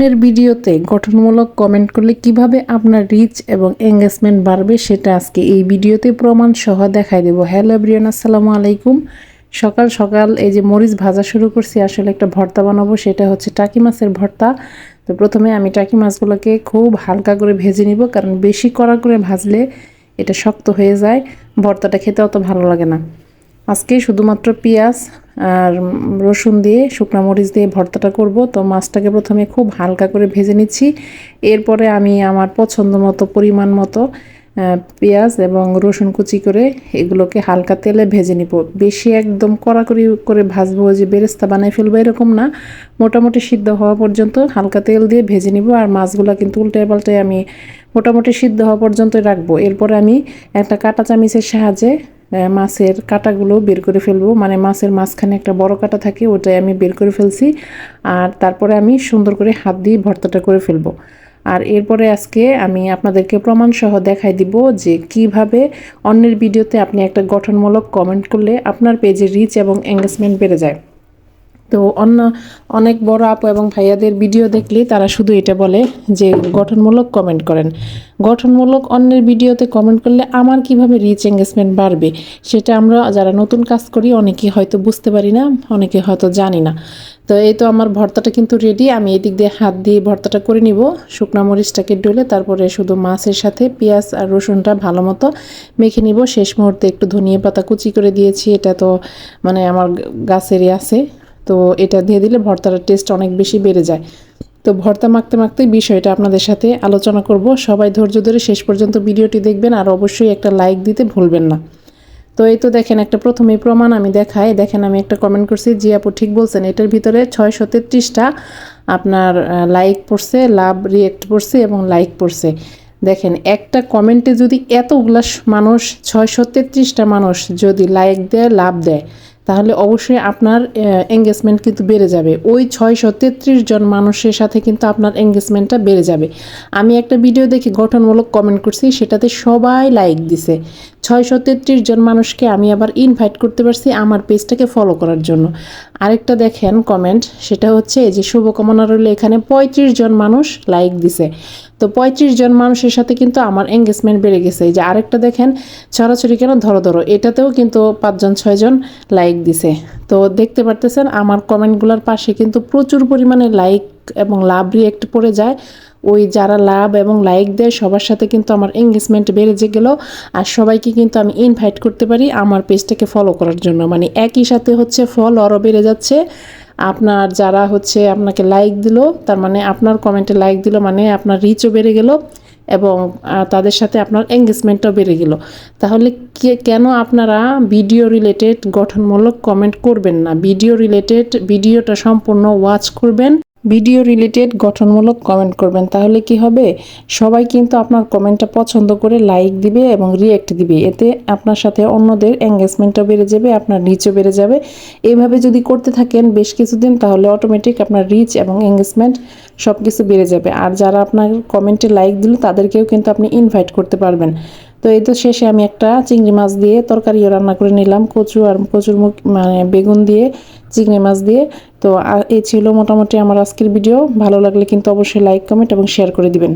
অন্যের ভিডিওতে গঠনমূলক কমেন্ট করলে কীভাবে আপনার রিচ এবং এঙ্গেজমেন্ট বাড়বে সেটা আজকে এই ভিডিওতে প্রমাণ সহ দেখাই দেবো। হ্যালো ব্রিয়ান আসসালামু আলাইকুম। সকাল সকাল এই যে মরিচ ভাজা শুরু করছি, আসলে একটা ভর্তা বানাবো, সেটা হচ্ছে টাকি মাছের ভর্তা। তো প্রথমে আমি টাকি মাছগুলোকে খুব হালকা করে ভেজে নিব, কারণ বেশি কড়া করে ভাজলে এটা শক্ত হয়ে যায়। ভর্তাটা খেতে অত ভালো লাগে না। আজকে শুধুমাত্র পেঁয়াজ আর রসুন দিয়ে, শুকনো মরিচ দিয়ে ভর্তাটা করব। তো মাছটাকে প্রথমে খুব হালকা করে ভেজে নিচ্ছি। এরপরে আমি আমার পছন্দ মতো পরিমাণ মতো পেঁয়াজ এবং রসুন কুচি করে এগুলোকে হালকা তেলে ভেজে নিব। বেশি একদম কড়াকড়ি করে ভাজবো যে বেরেস্তা বানাই ফেলব এরকম না। মোটামুটি সিদ্ধ হওয়া পর্যন্ত হালকা তেল দিয়ে ভেজে নিব আর মাছগুলো কিন্তু উল্টে পাল্টে আমি মোটামুটি সিদ্ধ হওয়া পর্যন্ত রাখব। এরপরে আমি একটা কাঁটা চামিচের সাহায্যে মাছের কাটাগুলো বের করে ফেলব। মানে মাছের মাঝখানে একটা বড় কাটা থাকে, ওটাই আমি বের করে ফেলছি। আর তারপরে আমি সুন্দর করে হাত দিয়ে ভর্তাটা করে ফেলব। আর এরপরে আজকে আমি আপনাদেরকে প্রমাণসহ দেখাই দিব যে কীভাবে অন্যের ভিডিওতে আপনি একটা গঠনমূলক কমেন্ট করলে আপনার পেজে রিচ এবং এঙ্গেজমেন্ট বেড়ে যায়। তো অন্য অনেক বড় আপু এবং ভাইয়াদের ভিডিও দেখলেই তারা শুধু এটা বলে যে গঠনমূলক কমেন্ট করেন। গঠনমূলক অন্যের ভিডিওতে কমেন্ট করলে আমার কীভাবে রিচ এঙ্গেজমেন্ট বাড়বে, সেটা আমরা যারা নতুন কাজ করি অনেকে হয়তো বুঝতে পারি না, অনেকে হয়তো জানি না। তো এই তো আমার ভর্তাটা কিন্তু রেডি আমি এদিক দিয়ে হাত দিয়ে ভর্তাটা করে নিব। শুকনা মরিচটাকে ডলে তারপরে শুধু মাছের সাথে পেঁয়াজ আর রসুনটা ভালো মতো মেখে নিব। শেষ মুহূর্তে একটু ধনিয়া পাতা কুচি করে দিয়েছি, এটা তো মানে আমার গাছেরই আছে। তো এটা দিয়ে দিলে ভর্তার টেস্ট অনেক বেশি বেড়ে যায়। তো ভর্তা মাখতে মাখতে বিষয়টা আপনাদের সাথে আলোচনা করব। সবাই ধৈর্য ধরে শেষ পর্যন্ত ভিডিওটি দেখবেন আর অবশ্যই একটা লাইক দিতে ভুলবেন না। তো এই তো দেখেন একটা প্রথমেই প্রমাণ আমি দেখাই। দেখেন আমি একটা কমেন্ট করছি, জি আপু, ঠিক বলছেন। এটার ভিতরে ছয়শো তেত্রিশটা আপনার লাইক পড়ছে, লাভ রিয়েক্ট পড়ছে এবং লাইক পড়ছে। দেখেন, একটা কমেন্টে যদি এত এতগুলা মানুষ, ছয়শো তেত্রিশটা মানুষ যদি লাইক দেয়, লাভ দেয় তাহলে অবশ্যই আপনার এঙ্গেজমেন্ট কিন্তু বেড়ে যাবে। ওই ছয়শো তেত্রিশ জন মানুষের সাথে কিন্তু আপনার এঙ্গেজমেন্টটা বেড়ে যাবে। আমি একটা ভিডিও দেখে গঠনমূলক কমেন্ট করছি, সেটাতে সবাই লাইক দিছে। ছয়শো তেত্রিশ জন মানুষকে আমি আবার ইনভাইট করতে পারছি আমার পেজটাকে ফলো করার জন্য। আরেকটা দেখেন কমেন্ট সেটা হচ্ছে যে শুভকামনা রইলে এখানে, পঁয়ত্রিশ জন মানুষ লাইক দিছে। তো পঁয়ত্রিশ জন মানুষের সাথে কিন্তু আমার এঙ্গেজমেন্ট বেড়ে গেছে। যে আরেকটা দেখেন, ছড়াছড়ি কেন ধরো ধরো, এটাতেও কিন্তু পাঁচজন ছয়জন লাইক দিছে। তো দেখতে পারতেছেন, আমার কমেন্টগুলোর পাশে কিন্তু প্রচুর পরিমাণে লাইক এবং লাভ রিয়েক্ট পড়ে যায়। ওই যারা লাভ এবং লাইক দেয়, সবার সাথে কিন্তু আমার এঙ্গেজমেন্ট বেড়ে যে গেল। আর সবাইকে কিন্তু আমি ইনভাইট করতে পারি আমার পেজটাকে ফলো করার জন্য। মানে একই সাথে হচ্ছে ফল আরও বেড়ে যাচ্ছে। আপনার যারা হচ্ছে আপনাকে লাইক দিল, তার মানে আপনার কমেন্টে লাইক দিল মানে আপনার রিচও বেড়ে গেল। এবং তাদের সাথে আপনার এঙ্গেজমেন্টটাও বেড়ে গেল। তাহলে কেন আপনারা ভিডিও রিলেটেড গঠনমূলক কমেন্ট করবেন না? ভিডিও রিলেটেড ভিডিওটা সম্পূর্ণ ওয়াচ করবেন। ভিডিও রিলেটেড গঠনমূলক কমেন্ট করবেন। তাহলে কি হবে? সবাই কিন্তু আপনার কমেন্টটা পছন্দ করে লাইক দিবে এবং রিয়েক্ট দিবে। এতে আপনার সাথে অন্যদের এঙ্গেজমেন্টও বেড়ে যাবে, আপনার রিচও বেড়ে যাবে। এভাবে যদি করতে থাকেন বেশ কিছুদিন, তাহলে অটোমেটিক আপনার রিচ এবং এঙ্গেজমেন্ট সব কিছু বেড়ে যাবে। আর যারা আপনার কমেন্টে লাইক দিল, তাদেরকেও কিন্তু আপনি ইনভাইট করতে পারবেন। তো এই তো শেষে আমি একটা চিংড়ি মাছ দিয়ে তরকারিও রান্না করে নিলাম, কচু আর কচুর মুখ মানে বেগুন দিয়ে চিংড়ি মাছ দিয়ে। তো এই ছিল মোটামুটি আমার আজকের ভিডিও। ভালো লাগলে কিন্তু অবশ্যই লাইক কমেন্ট এবং শেয়ার করে দিবেন।